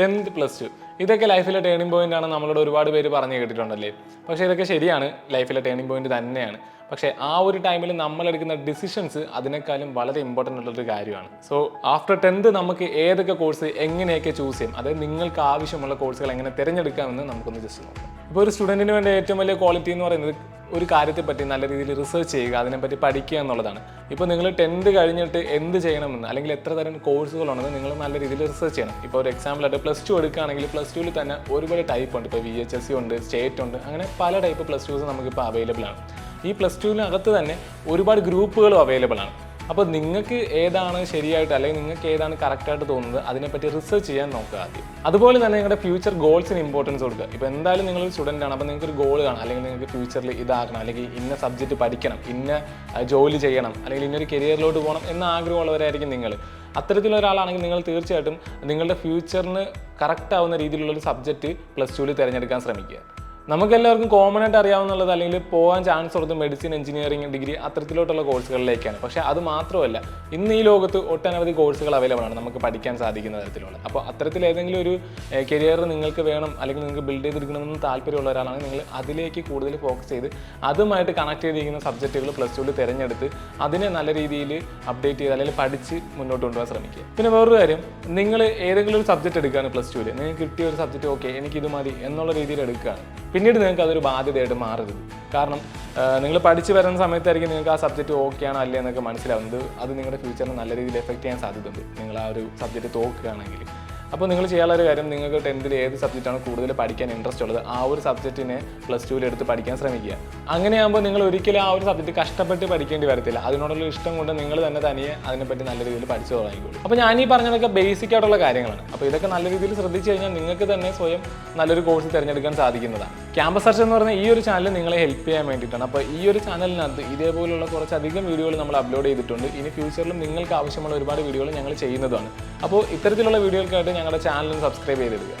Tenth plus two ഇതൊക്കെ ലൈഫിലെ turning point ആണ് നമ്മളോട് ഒരുപാട് പേര് പറഞ്ഞു കേട്ടിട്ടുണ്ടല്ലേ? പക്ഷേ ഇതൊക്കെ ശരിയാണ് ലൈഫിലെ ടേണിംഗ് പോയിന്റ് തന്നെയാണ്. പക്ഷേ ആ ഒരു ടൈമിൽ നമ്മൾ എടുക്കുന്ന ഡിസിഷൻസ് അതിനേക്കാളും വളരെ ഇമ്പോർട്ടന്റ് ഉള്ളൊരു കാര്യമാണ്. സോ ആഫ്റ്റർ ടെൻത്ത് നമുക്ക് ഏതൊക്കെ കോഴ്സ് എങ്ങനെയൊക്കെ ചൂസ് ചെയ്യും അതായത് നിങ്ങൾക്ക് ആവശ്യമുള്ള കോഴ്സുകൾ എങ്ങനെ തിരഞ്ഞെടുക്കാമെന്ന് നമുക്കൊന്ന് ജസ്റ്റ് നോക്കാം. ഇപ്പോൾ ഒരു സ്റ്റുഡന്റിന് വേണ്ട ഏറ്റവും വലിയ ക്വാളിറ്റി എന്ന് പറയുന്നത് ഒരു കാര്യത്തെപ്പറ്റി നല്ല രീതിയിൽ റിസർച്ച് ചെയ്യുക അതിനെപ്പറ്റി പഠിക്കുക എന്നുള്ളതാണ്. ഇപ്പോൾ നിങ്ങൾ ടെൻത്ത് കഴിഞ്ഞിട്ട് എന്ത് ചെയ്യണമെന്ന് അല്ലെങ്കിൽ എത്ര തരം കോഴ്സുകളുണ്ടെന്ന് നിങ്ങൾ നല്ല രീതിയിൽ റിസർച്ച് ചെയ്യണം. ഇപ്പോൾ ഒരു എക്സാമ്പിളായിട്ട് പ്ലസ് ടു എടുക്കുകയാണെങ്കിൽ പ്ലസ് ടുവിൽ തന്നെ ഒരുപാട് ടൈപ്പ് ഉണ്ട്. ഇപ്പോൾ വി എച്ച് എസ് സി ഉണ്ട് സ്റ്റേറ്റ് ഉണ്ട് അങ്ങനെ പല ടൈപ്പ് പ്ലസ് ടുസ് നമുക്കിപ്പോൾ അവൈലബിൾ ആണ്. ഈ പ്ലസ് ടുവിനകത്ത് തന്നെ ഒരുപാട് ഗ്രൂപ്പുകളും അവൈലബിൾ ആണ്. അപ്പോൾ നിങ്ങൾക്ക് ഏതാണ് ശരിയായിട്ട് അല്ലെങ്കിൽ നിങ്ങൾക്ക് ഏതാണ് കറക്റ്റായിട്ട് തോന്നുന്നത് അതിനെപ്പറ്റി റിസർച്ച് ചെയ്യാൻ നോക്കുക ആദ്യം. അതുപോലെ തന്നെ നിങ്ങളുടെ ഫ്യൂച്ചർ ഗോൾസിന് ഇമ്പോർട്ടൻസ് കൊടുക്കുക. ഇപ്പോൾ എന്തായാലും നിങ്ങൾ സ്റ്റുഡന്റ് ആണ് അപ്പോൾ നിങ്ങൾക്ക് ഒരു ഗോൾ കാണാം. അല്ലെങ്കിൽ നിങ്ങൾക്ക് ഫ്യൂച്ചറിൽ ഇതാകണം അല്ലെങ്കിൽ ഇന്ന സബ്ജക്റ്റ് പഠിക്കണം ഇന്ന ജോലി ചെയ്യണം അല്ലെങ്കിൽ ഇന്നൊരു കരിയറിലോട്ട് പോകണം എന്ന ആഗ്രഹമുള്ളവരായിരിക്കും നിങ്ങൾ അത്തരത്തിലുള്ള ഒരാളാണെങ്കിൽ നിങ്ങൾ തീർച്ചയായിട്ടും നിങ്ങളുടെ ഫ്യൂച്ചറിന് കറക്റ്റ് ആവുന്ന രീതിയിലുള്ള ഒരു സബ്ജക്റ്റ് പ്ലസ് ടുവിൽ തിരഞ്ഞെടുക്കാൻ ശ്രമിക്കുക. നമുക്കെല്ലാവർക്കും കോമൺ ആയിട്ട് അറിയാവുന്നുള്ളത് അല്ലെങ്കിൽ പോകാൻ ചാൻസ് ഉള്ളത് മെഡിസിൻ എഞ്ചിനീയറിംഗ് ഡിഗ്രി അത്തരത്തിലോട്ടുള്ള കോഴ്സുകളിലേക്കാണ് പക്ഷേ അത് മാത്രമല്ല ഇന്ന് ഈ ലോകത്ത് ഒട്ടനവധി കോഴ്സുകൾ അവൈലബിൾ ആണ് നമുക്ക് പഠിക്കാൻ സാധിക്കുന്ന തരത്തിലുള്ള. അപ്പോൾ അത്തരത്തിൽ ഏതെങ്കിലും ഒരു കരിയർ നിങ്ങൾക്ക് വേണം അല്ലെങ്കിൽ നിങ്ങൾക്ക് ബിൽഡ് ചെയ്തെടുക്കണമെന്ന് താല്പര്യമുള്ള ഒരാളാണ് നിങ്ങൾ അതിലേക്ക് കൂടുതൽ ഫോക്കസ് ചെയ്ത് അതുമായിട്ട് കണക്ട് ചെയ്തിരിക്കുന്ന സബ്ജക്റ്റുകൾ പ്ലസ് ടുവിൽ തിരഞ്ഞെടുത്ത് അതിനെ നല്ല രീതിയിൽ അപ്ഡേറ്റ് ചെയ്ത് അല്ലെങ്കിൽ പഠിച്ച് മുന്നോട്ട് കൊണ്ടുപോകാൻ ശ്രമിക്കുക. പിന്നെ വേറൊരു കാര്യം നിങ്ങൾ ഏതെങ്കിലും ഒരു സബ്ജക്റ്റ് എടുക്കുകയാണ് പ്ലസ് ടുവിൽ നിങ്ങൾക്ക് കിട്ടിയ ഒരു സബ്ജക്റ്റ് ഓക്കെ എനിക്കിത് മതി എന്നുള്ള രീതിയിൽ എടുക്കുകയാണ്. പിന്നീട് നിങ്ങൾക്ക് അതൊരു ബാധ്യതയായിട്ട് മാറരുത്. കാരണം നിങ്ങൾ പഠിച്ചു വരുന്ന സമയത്തായിരിക്കും നിങ്ങൾക്ക് ആ സബ്ജക്റ്റ് ഓക്കെ ആണോ അല്ലേ എന്നൊക്കെ മനസ്സിലാവുന്നത്. അത് നിങ്ങളുടെ ഫ്യൂച്ചറിനെ നല്ല രീതിയിൽ എഫക്റ്റ് ചെയ്യാൻ സാധ്യതയുണ്ട്. നിങ്ങൾ ആ ഒരു സബ്ജക്റ്റ് തോക്കുകയാണെങ്കിൽ. അപ്പോൾ നിങ്ങൾ ചെയ്യാനുള്ള ഒരു കാര്യം നിങ്ങൾക്ക് ടെൻത്തിൽ ഏത് സബ്ജക്റ്റാണ് കൂടുതൽ പഠിക്കാൻ ഇൻട്രസ്റ്റ് ഉള്ളത് ആ ഒരു സബ്ജക്റ്റിനെ പ്ലസ് ടുവിൽ എടുത്ത് പഠിക്കാൻ ശ്രമിക്കുക. അങ്ങനെയാകുമ്പോൾ നിങ്ങൾ ഒരിക്കലും ആ ഒരു സബ്ജക്റ്റ് കഷ്ടപ്പെട്ട് പഠിക്കേണ്ടി വരത്തില്ല. അതിനോടുള്ള ഇഷ്ടം കൊണ്ട് നിങ്ങൾ തന്നെ തനിയെ അതിനെപ്പറ്റി നല്ല രീതിയിൽ പഠിച്ചു തുടങ്ങിക്കോളൂ. അപ്പോൾ ഞാൻ ഈ പറഞ്ഞതൊക്കെ ബേസിക് ആയിട്ടുള്ള കാര്യങ്ങളാണ്. അപ്പോൾ ഇതൊക്കെ നല്ല രീതിയിൽ ശ്രദ്ധിച്ചു കഴിഞ്ഞാൽ നിങ്ങൾക്ക് തന്നെ സ്വയം നല്ലൊരു കോഴ്സ് തിരഞ്ഞെടുക്കാൻ സാധിക്കുന്നതാണ്. ക്യാമ്പസ് സർച്ച് എന്ന് പറഞ്ഞാൽ ഈ ഒരു ചാനൽ നിങ്ങളെ ഹെൽപ്പ് ചെയ്യാൻ വേണ്ടിയിട്ടാണ്. അപ്പോൾ ഈ ഒരു ചാനലിനകത്ത് ഇതേപോലുള്ള കുറച്ചധികം വീഡിയോകൾ നമ്മൾ അപ്ലോഡ് ചെയ്തിട്ടുണ്ട്. ഇനി ഫ്യൂച്ചറിലും നിങ്ങൾക്ക് ആവശ്യമുള്ള ഒരുപാട് വീഡിയോകൾ ഞങ്ങൾ ചെയ്യുന്നതാണ്. അപ്പോൾ ഇത്തരത്തിലുള്ള വീഡിയോകൾക്കായിട്ട് ഞങ്ങളുടെ ചാനൽ സബ്സ്ക്രൈബ് ചെയ്തിടുക.